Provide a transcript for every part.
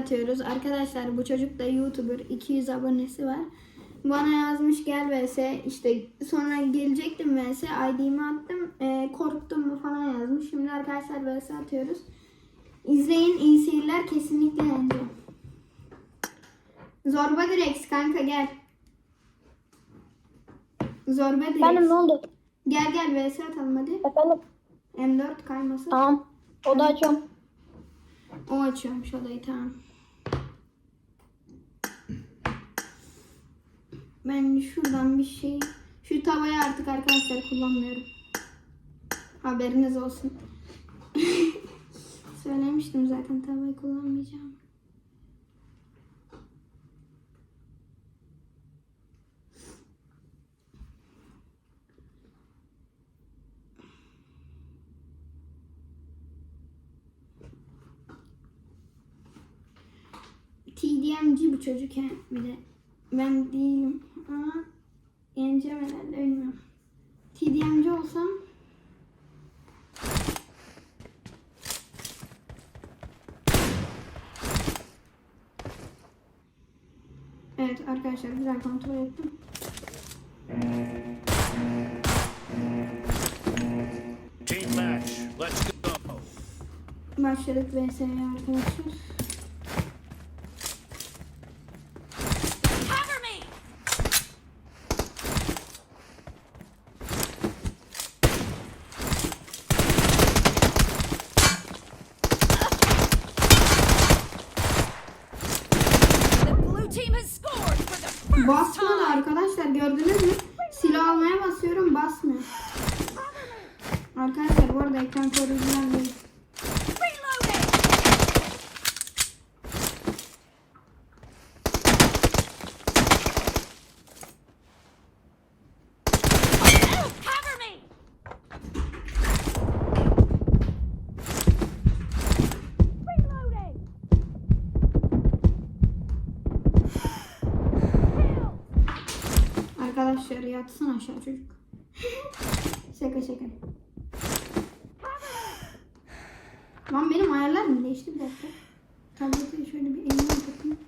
atıyoruz. Arkadaşlar bu çocuk da YouTuber. 200 abonesi var. Bana yazmış gel vs işte sonra gelecektim vs ID'mi attım e, korktum mu falan yazmış. Şimdi arkadaşlar vs atıyoruz. İzleyin iyi seyirler kesinlikle yeneceğim. Zorba Drex kanka gel. Zorba Drex. Efendim ne oldu? Gel gel vs atalım hadi. Efendim M4 kayması. tamam. Oda açıyorum. O açıyormuş odayı tamam. Ben şuradan bir şey... Şu tavayı artık arkadaşlar kullanmıyorum. Haberiniz olsun. Söylemiştim zaten tavayı kullanmayacağım. TDM'ci bu çocuk he, bir de. Ben değilim ama yeneceğim herhalde bilmiyorum. TDM'ci olsam Evet arkadaşlar güzel kontrol ettim. Team match. Let's go. Başladık VS'ye arkadaşlar. lost yatsın aşağı çocuk. şaka şaka. Lan benim ayarlar mı değişti bir dakika. Tableti şöyle bir elime takayım.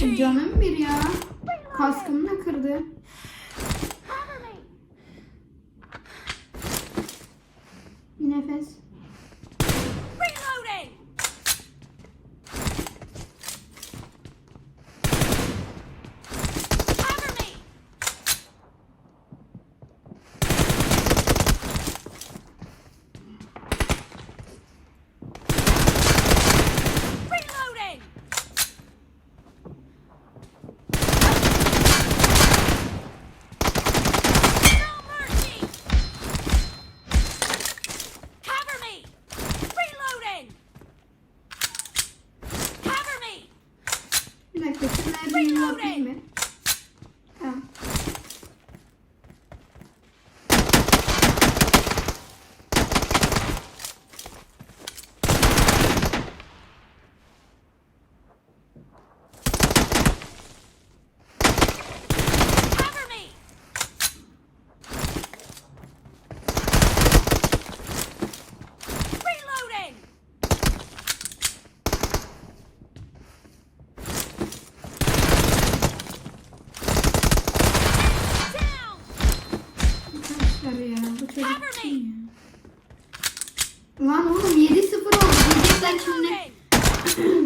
Canım bir ya. Kaskımı da kırdı. Lan oğlum 7-0 oldu. Diyecekler şimdi.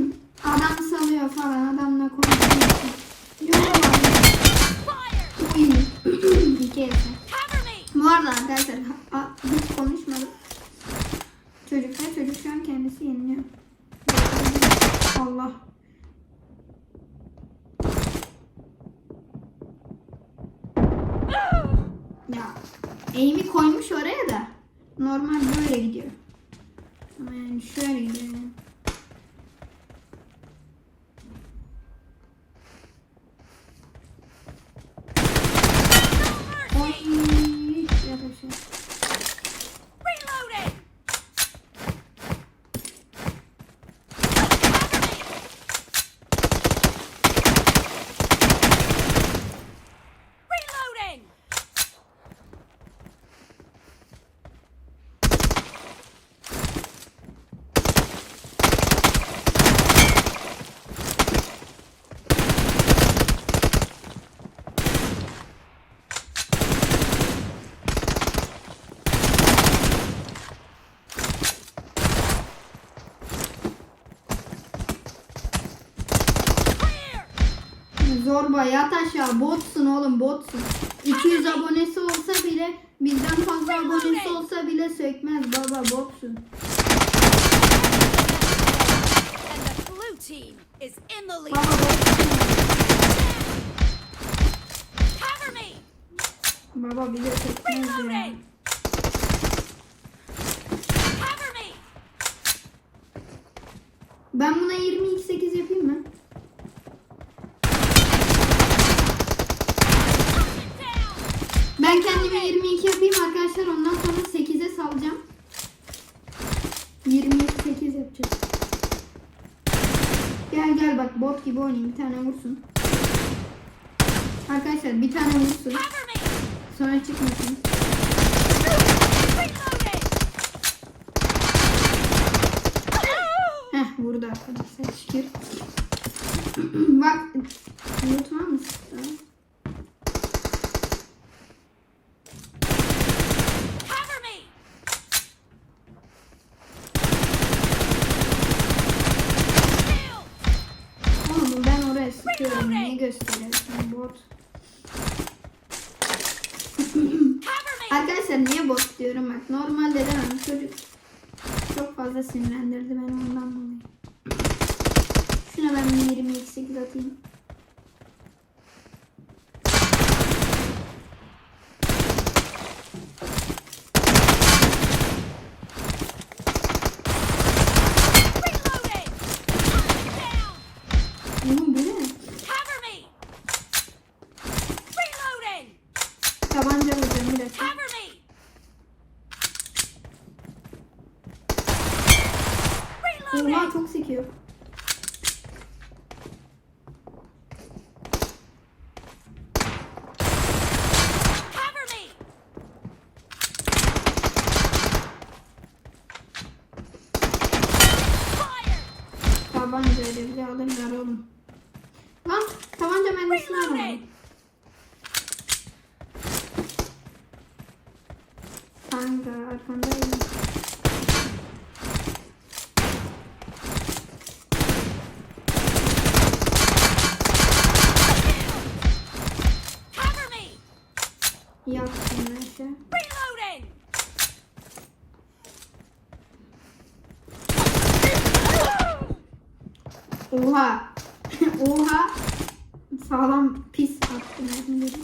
Adam salıyor falan. Adamla konuşuyor. Yok İyi. İki eser. Bu arada arkadaşlar hiç konuşmadım. Çocuklar çocuk şu an kendisi yeniliyor. Allah. Ya eğimi koymuş oraya da normal böyle gidiyor. Ama yani şöyle gidiyor. Zorba yat aşağı botsun oğlum botsun. 200 abonesi olsa bile bizden fazla abonesi olsa bile sökmez baba botsun. Baba botsun. Baba bize sökmez ya. Ben buna 22.8 yapayım mı? Ben kendime 22 yapayım arkadaşlar ondan sonra 8'e salacağım. 28 yapacağız. Gel gel bak bot gibi oynayayım bir tane vursun. Arkadaşlar bir tane vursun sonra çıkmasın. Heh vurdu arkadaşlar şükür. bak unutma mısın? Sıkıyorum. Niye gösteriyorsun bot? Arkadaşlar niye bot diyorum bak. Normalde demem. Çocuk çok fazla sinirlendirdi beni ondan dolayı. Şuna ben bir 28 atayım. Reloading! Down! Oğlum bu ne? Cover me! Reloading! Tabanca vuracağım bir dakika. Cover me! Oha çok sekiyor. Tabanca ile bile alırlar oğlum. Lan tabanca mermisini. Reloading! Kanka arkandayım. Oha. Oha. Sağlam pis attı mermileri.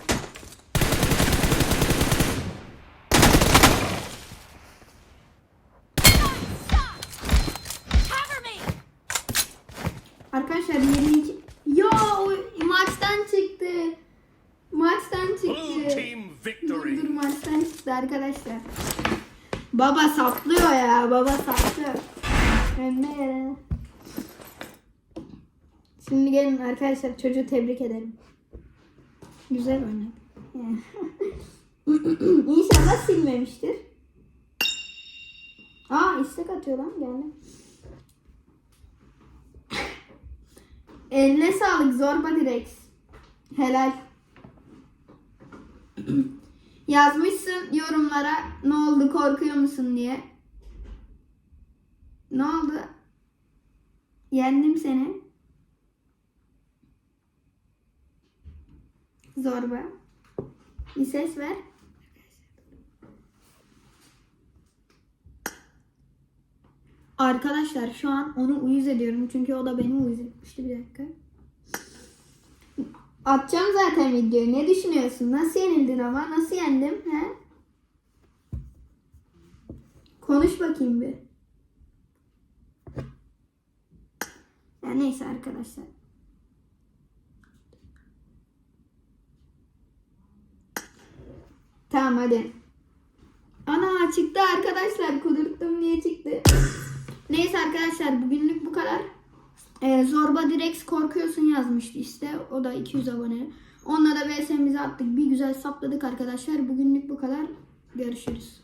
Cover me! Arkadaşlar 22. Ya o maçtan çıktı. Maçtan çıktı. Dur dur maçtan çıktı arkadaşlar. Baba saplıyor ya. Baba saplıyor. Önde yere. Şimdi gelin arkadaşlar çocuğu tebrik edelim. Güzel. Yani. İnşallah silmemiştir. Aa istek atıyor lan geldi. Eline sağlık zorba direkt. Helal. Yazmışsın yorumlara ne oldu korkuyor musun diye. Ne oldu? Yendim seni. Zorba. Bir ses ver. Arkadaşlar şu an onu uyuz ediyorum. Çünkü o da beni uyuz etmişti. Bir dakika. Atacağım zaten videoyu. Ne düşünüyorsun? Nasıl yenildin ama? Nasıl yendim? He? Konuş bakayım bir. Ya neyse arkadaşlar. Tamam hadi. Ana çıktı arkadaşlar. Kudurttum niye çıktı? Neyse arkadaşlar bugünlük bu kadar. Ee, Zorba Direx korkuyorsun yazmıştı işte. O da 200 abone. Onunla da VS'mizi attık. Bir güzel sapladık arkadaşlar. Bugünlük bu kadar. Görüşürüz.